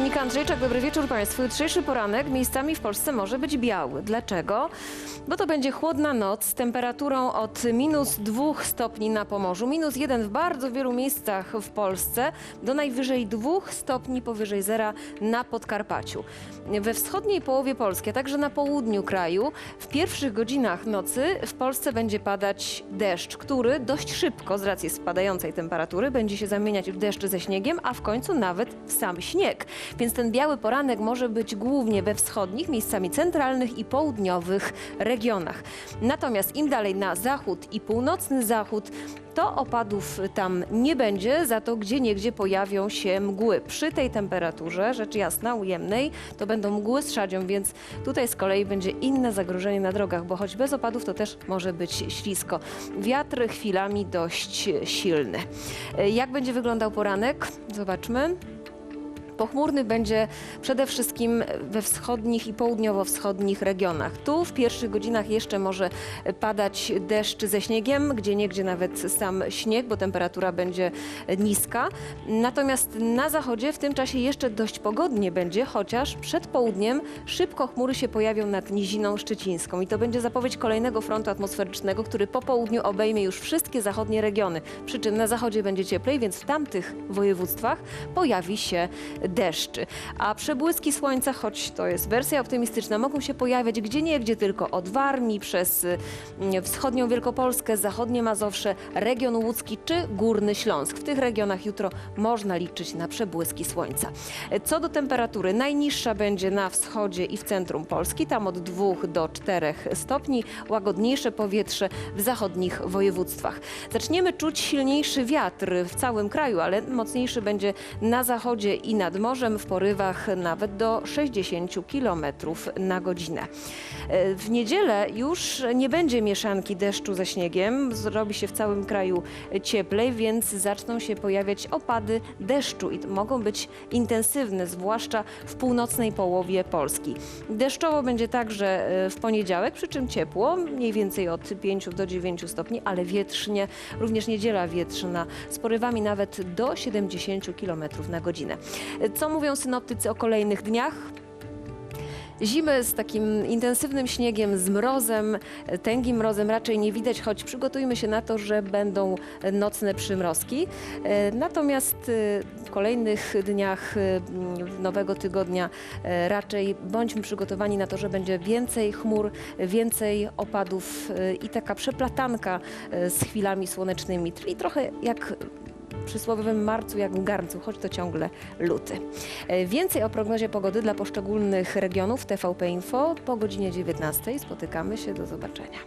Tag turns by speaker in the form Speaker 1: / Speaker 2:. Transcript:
Speaker 1: Monika Andrzejczak, dobry wieczór Państwu. Jutrzejszy poranek miejscami w Polsce może być biały. Dlaczego? Bo to będzie chłodna noc z temperaturą od minus 2 stopni na Pomorzu, minus 1 w bardzo wielu miejscach w Polsce, do najwyżej 2 stopni powyżej zera na Podkarpaciu. We wschodniej połowie Polski, a także na południu kraju, w pierwszych godzinach nocy w Polsce będzie padać deszcz, który dość szybko, z racji spadającej temperatury, będzie się zamieniać w deszcz ze śniegiem, a w końcu nawet w sam śnieg. Więc ten biały poranek może być głównie we wschodnich, miejscami centralnych i południowych regionach. Natomiast im dalej na zachód i północny zachód, to opadów tam nie będzie, za to gdzie niegdzie pojawią się mgły. Przy tej temperaturze, rzecz jasna, ujemnej, to będą mgły z szadzią, więc tutaj z kolei będzie inne zagrożenie na drogach, bo choć bez opadów to też może być ślisko. Wiatr chwilami dość silny. E, Jak będzie wyglądał poranek? Zobaczmy. Pochmurny będzie przede wszystkim we wschodnich i południowo-wschodnich regionach. Tu w pierwszych godzinach jeszcze może padać deszcz ze śniegiem, gdzie niegdzie nawet sam śnieg, bo temperatura będzie niska. Natomiast na zachodzie w tym czasie jeszcze dość pogodnie będzie, chociaż przed południem szybko chmury się pojawią nad Niziną Szczecińską i to będzie zapowiedź kolejnego frontu atmosferycznego, który po południu obejmie już wszystkie zachodnie regiony. Przy czym na zachodzie będzie cieplej, więc w tamtych województwach pojawi się deszcz. A przebłyski słońca, choć to jest wersja optymistyczna, mogą się pojawiać gdzie nie, gdzie tylko od Warmii, przez y, wschodnią Wielkopolskę, zachodnie Mazowsze, region łódzki czy Górny Śląsk. W tych regionach jutro można liczyć na przebłyski słońca. Co do temperatury, najniższa będzie na wschodzie i w centrum Polski, tam od 2 do 4 stopni, łagodniejsze powietrze w zachodnich województwach. Zaczniemy czuć silniejszy wiatr w całym kraju, ale mocniejszy będzie na zachodzie i nad morzem w porywach nawet do 60 km na godzinę. E, W niedzielę już nie będzie mieszanki deszczu ze śniegiem, zrobi się w całym kraju cieplej, więc zaczną się pojawiać opady deszczu i mogą być intensywne, zwłaszcza w północnej połowie Polski. Deszczowo będzie także e, w poniedziałek, przy czym ciepło, mniej więcej od 5 do 9 stopni, ale wietrznie, również niedziela wietrzna, z porywami nawet do 70 km na godzinę. Co mówią synoptycy o kolejnych dniach? Zimy z takim intensywnym śniegiem, z mrozem, tęgim mrozem raczej nie widać, choć przygotujmy się na to, że będą nocne przymrozki. E, Natomiast e, w kolejnych dniach e, nowego tygodnia raczej bądźmy przygotowani na to, że będzie więcej chmur, więcej opadów i taka przeplatanka z chwilami słonecznymi, czyli trochę jak przysłowiowym marcu jak w garncu, choć to ciągle luty. E, Więcej o prognozie pogody dla poszczególnych regionów TVP Info po godzinie 19. Spotykamy się, do zobaczenia.